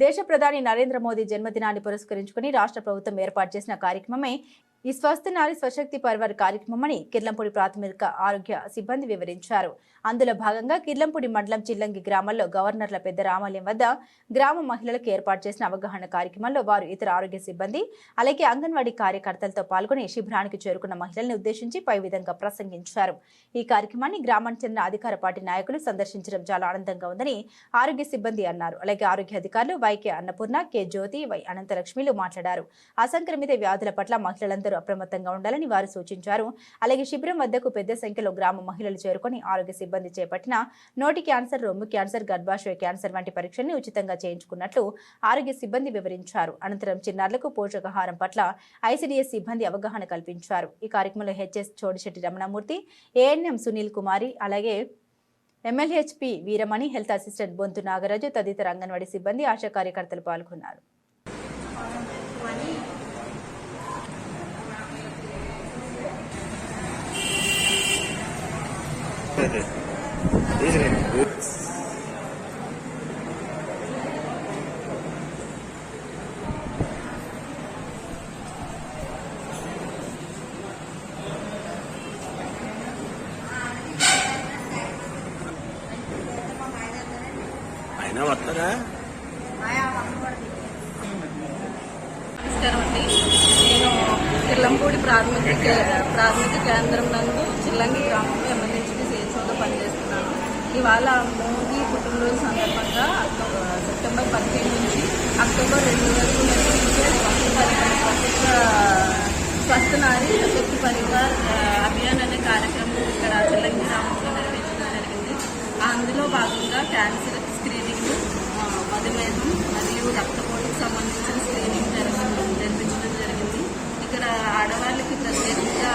దేశ ప్రధాని నరేంద్ర మోదీ జన్మదినాన్ని పురస్కరించుకుని రాష్ట్ర ప్రభుత్వం ఏర్పాటు చేసిన కార్యక్రమమే ఈ స్వస్థ నారి స్వశక్తి పర్వర్ కార్యక్రమమని కిర్లంపూడి ప్రాథమిక ఆరోగ్య సిబ్బంది వివరించారు. అందులో భాగంగా కిర్లంపూడి మండలం చిల్లంగి గ్రామంలో గవర్నర్ల పెద్ద రామాలయం వద్ద గ్రామ మహిళలకు ఏర్పాటు చేసిన అవగాహన కార్యక్రమంలో వారు ఇతర ఆరోగ్య సిబ్బంది అలాగే అంగన్వాడీ కార్యకర్తలతో పాల్గొని శిబిరానికి చేరుకున్న మహిళల్ని ఉద్దేశించి పై విధంగా ప్రసంగించారు. ఈ కార్యక్రమాన్ని గ్రామానికి చెందిన అధికార పార్టీ నాయకులు సందర్శించడం చాలా ఆనందంగా ఉందని ఆరోగ్య సిబ్బంది అన్నారు. అలాగే ఆరోగ్య అధికారులు YK Annapurna K Jyothi Y అనంతలక్ష్మిలు మాట్లాడారు. అసంక్రమిత వ్యాధుల పట్ల మహిళలందరూ అప్రమత్తంగా ఉండాలని వారు సూచించారు. అలాగే శిబిరం వద్దకు పెద్ద సంఖ్యలో గ్రామ మహిళలు చేరుకొని ఆరోగ్య సిబ్బంది చేపట్టిన నోటి క్యాన్సర్ రొమ్ము క్యాన్సర్ గర్భాశయ క్యాన్సర్ వంటి పరీక్షల్ని ఉచితంగా చేయించుకున్నట్లు ఆరోగ్య సిబ్బంది వివరించారు. అనంతరం చిన్నారులకు పోషకాహారం పట్ల ఐసీడీఎస్ సిబ్బంది అవగాహన కల్పించారు. ఈ కార్యక్రమంలో హెచ్ఎస్ చోడిశెట్టి రమణమూర్తి ఏఎన్ఎం సునీల్ కుమారి అలాగే MLHP Veeramani health assistant Bonthu Nagaraju తదితర అంగన్వాడీ సిబ్బంది ఆశా కార్యకర్తలు పాల్గొన్నారు. అయినా వస్తుందా నమస్కారం అండి. నేను కిర్లంపూడి ప్రాథమిక ప్రాథమిక కేంద్రం నందు చిల్లంగి గ్రామం ఇవాళ మోదీ పుట్టినరోజు సందర్భంగా సెప్టెంబర్ పదిహేను నుంచి అక్టోబర్ రెండు వరకు నిర్వహించే స్వస్థ పరివార్ స్వచ్ఛ నారి పరివార్ అభియాన్ అనే కార్యక్రమం ఇక్కడ చెల్లంగి గ్రామంలో నిర్వహించడం జరిగింది అందులో భాగంగా క్యాన్సర్ స్క్రీనింగ్ మధుమేహం మరియు రక్తపోటుకు సంబంధించిన స్క్రీనింగ్ జరగడం జరిపించడం జరిగింది ఇక్కడ ఆడవాళ్ళకి ప్రత్యేకంగా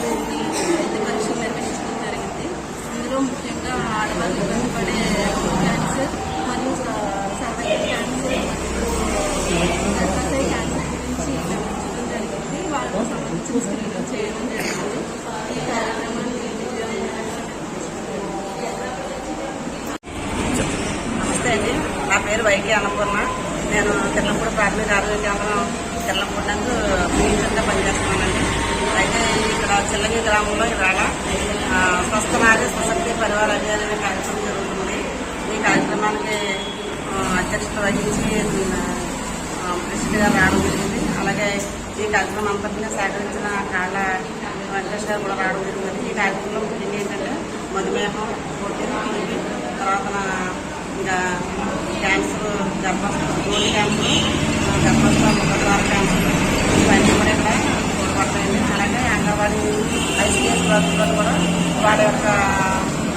కొన్ని వైద్య పరీక్షలు నిర్వహించడం జరిగింది ఇందులో ముఖ్యంగా ఆడవాళ్ళు ఇబ్బంది పడే క్యాన్సర్ మరియు సర్వైకల్ క్యాన్సర్ మరియు గర్భాశయ క్యాన్సర్ గురించి వివరించడం జరిగింది వాళ్ళకు సంబంధించిన స్క్రీనింగ్ చేయడం జరిగింది ఈ కార్యక్రమాన్ని విజయవంతంగా నమస్తే అండి నా పేరు వైకే అన్నపూర్ణ. నేను తిన్నప్పుడు ప్రాథమిక ఆరోగ్య కేంద్రం తిన్నప్పుడు నందు పనిచేస్తున్నానండి. అయితే ఇక్కడ చిల్లంగి గ్రామంలో ఇవాళ ఆ, స్వస్థ నారీ స్వశక్తి పరివార అభియాన్ అనే కార్యక్రమం జరుగుతుంది ఈ కార్యక్రమానికి ఆ, అధ్యక్షత వహించి ఆ, ప్రెసిడెంట్ గారు రావడం జరిగింది అలాగే ఈ కార్యక్రమం అంతటిని సహకరించిన కాళ్ళ వెంకటేష్ గారు కూడా రావడం జరిగింది ఈ కార్యక్రమంలో ముఖ్యంగా ఏంటంటే మధుమేహం ప్రోటీన్ టీబీ తర్వాత ఇంకా క్యాన్సర్ గర్భ గోల్డ్ క్యాన్సర్ గర్భస్థ ముఖద్వార క్యాన్సర్ ఇవన్నీ కూడా ఇక్కడ చూడబడతాయండి అలాగే అంగన్వాడీ ఐసీఎస్ వర్కర్లు కూడా వాళ్ళ యొక్క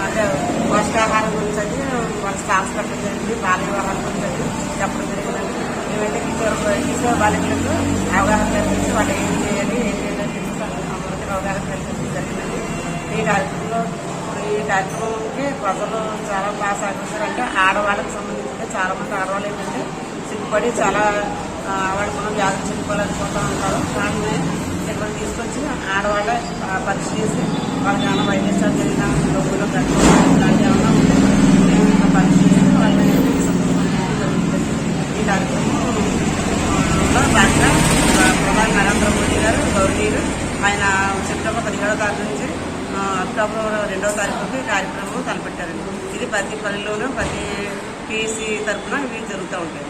అంటే పోషకాహారం గురించి అది వాళ్ళ స్టాఫ్ పెట్టడం జరిగింది బాల్య వ్యవహారం గురించి అది చెప్పడం జరిగింది. మేమైతే బాలికలకు అవగాహన కల్పించి వాళ్ళు ఏం చేయాలి ఏం చేయాలని చెప్పి అందరికీ అవగాహన కల్పించడం జరిగింది ఈ కార్యక్రమంలో ఈ కార్యక్రమంకి ప్రజలు చాలా బాగా సహకరిస్తారు అంటే ఆడవాళ్ళకి సంబంధించి చాలా మంది ఆడవాళ్ళు ఏంటంటే సిగ్గుపడి చాలా ఆ, మనం వ్యాధులు చెప్పుకోవాలనుకుంటూ ఉంటారు దాన్ని ఇక్కడ తీసుకొచ్చి ఆడవాళ్ళ పరీక్ష చేసి వాళ్ళకి ఏమైనా వైద్యశాల జరిగిన డబ్బులు కట్టుకోవాలి ఇలాంటివి ఏమైనా ఉంటే మేము ఇక్కడ పరీక్ష చేసి వాళ్ళని సంతోషపరచడం జరుగుతుంది ఈ కార్యక్రమం లో భాగంగా ప్రధాని నరేంద్ర మోదీ గారు గౌరవనీయులు ఆయన సెప్టెంబర్ పదిహేడవ తారీఖు నుంచి ఆ, అక్టోబర్ రెండవ తారీఖుకి కార్యక్రమం తలపెట్టారండి. ఇది ప్రతి పల్లెలోనూ ప్రతి పీసీ తరఫున ఇవి జరుగుతూ ఉంటాయి.